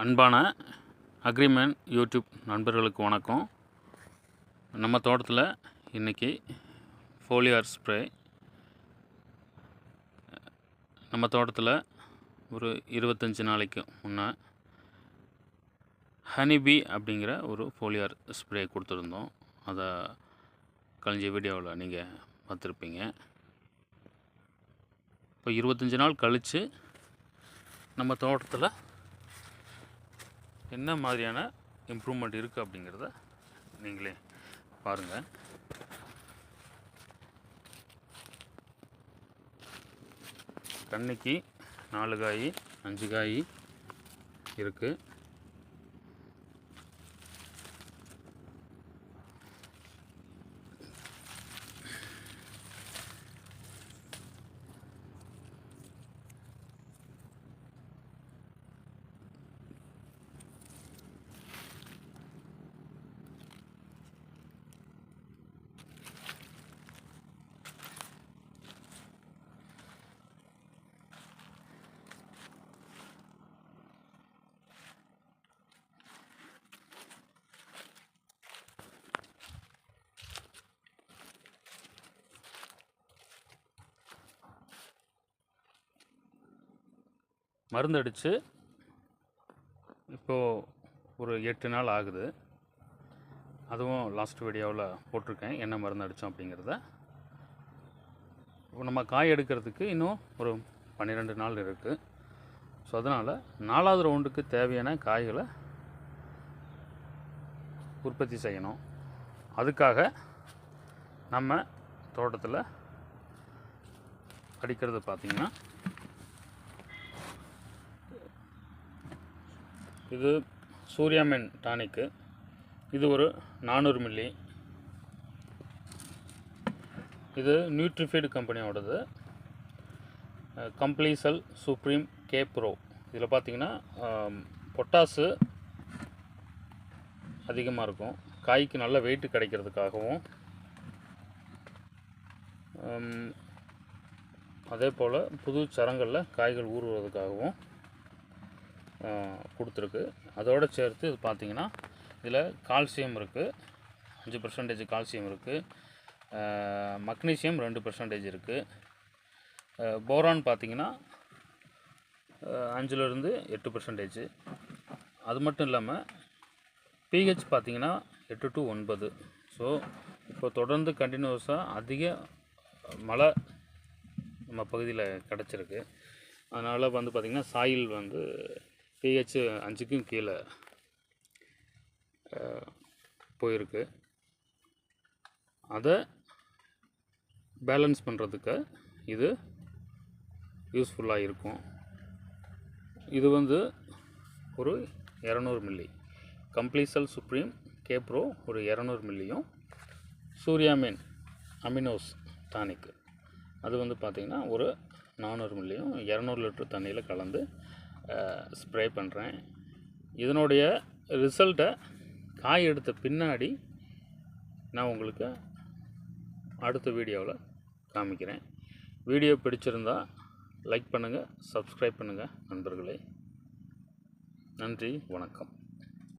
அன்பான agreement YouTube நண்பர்களுக்கு வணக்கம். நம்ம தோட்டத்தில் இன்றைக்கி ஃபோலியார் ஸ்ப்ரே நம்ம தோட்டத்தில் ஒரு இருபத்தஞ்சி நாளைக்கு முன்னே ஹனிபி அப்படிங்கிற ஒரு ஃபோலியார் ஸ்ப்ரே கொடுத்துருந்தோம். அதை கழிஞ்ச வீடியோவில் நீங்கள் பார்த்துருப்பீங்க. இப்போ இருபத்தஞ்சி நாள் கழித்து நம்ம தோட்டத்தில் என்ன மாதிரியான இம்ப்ரூவ்மெண்ட் இருக்குது அப்படிங்கிறத நீங்களே பாருங்கள் கன்னிக்கு நாலு காய் அஞ்சு காய் இருக்குது மருந்து அடித்து இப்போது ஒரு எட்டு நாள் ஆகுது. அதுவும் லாஸ்ட் வீடியோவில் போட்டிருக்கேன். என்ன மருந்து அடித்தோம் அப்படிங்கிறத. இப்போ நம்ம காய் எடுக்கிறதுக்கு இன்னும் ஒரு பன்னிரெண்டு நாள் இருக்குது ஸோ அதனால் நாலாவது ரவுண்டுக்கு தேவையான காய்களை உற்பத்தி செய்யணும். அதுக்காக நம்ம தோட்டத்தில் அடிக்கிறது பார்த்திங்கன்னா இது சூர்யாமென் டானிக்கு. இது ஒரு நானூறு மில்லி. இது நியூட்ரிஃபீடு கம்பெனியோடது. கம்ப்ளீசல் சுப்ரீம் கே ப்ரோ. இதில் பார்த்தீங்கன்னா பொட்டாசு அதிகமாக இருக்கும். காய்க்கு நல்ல வெயிட் கிடைக்கிறதுக்காகவும். அதே போல் புது சரங்களில் காய்கள் ஊறுவதற்காகவும். கொடுத்துருக்கு. அதோடு சேர்த்து இது பார்த்திங்கன்னா இதில் கால்சியம் இருக்குது அஞ்சு பர்சன்டேஜ் கால்சியம் இருக்குது மக்னீசியம் ரெண்டு பர்சன்டேஜ் இருக்குது போரான் பார்த்திங்கன்னா அஞ்சுலேருந்து எட்டு பர்சன்டேஜ் அது மட்டும் இல்லாமல் பிஹெச் பார்த்திங்கன்னா எட்டு டு ஒன்பது. ஸோ இப்போ தொடர்ந்து கண்டினியூஸாக அதிக மழை நம்ம பகுதியில் கிடச்சிருக்கு. அதனால் வந்து பார்த்திங்கன்னா சாயில் வந்து பிஹெச் அஞ்சுக்கும் கீழே போயிருக்கு. அதை பேலன்ஸ் பண்ணுறதுக்கு இது யூஸ்ஃபுல்லாக இருக்கும். இது வந்து ஒரு இரநூறு மில்லி. கம்ப்ளீசல் சுப்ரீம் கேப்ரோ ஒரு இரநூறு மில்லியும் சூர்யாமீன் அமினோஸ் டானிக். அது வந்து பார்த்திங்கன்னா ஒரு நானூறு மில்லியும் இரநூறு லிட்டர் தண்ணியில் கலந்து ஸ்ப்ரே பண்ணுறேன். இதனுடைய ரிசல்ட்டை காய் எடுத்த பின்னாடி நான் உங்களுக்கு அடுத்த வீடியோவில் காமிக்கிறேன். வீடியோ பிடிச்சிருந்தா லைக் பண்ணுங்கள் சப்ஸ்கிரைப் பண்ணுங்கள் நண்பர்களே. நன்றி வணக்கம்.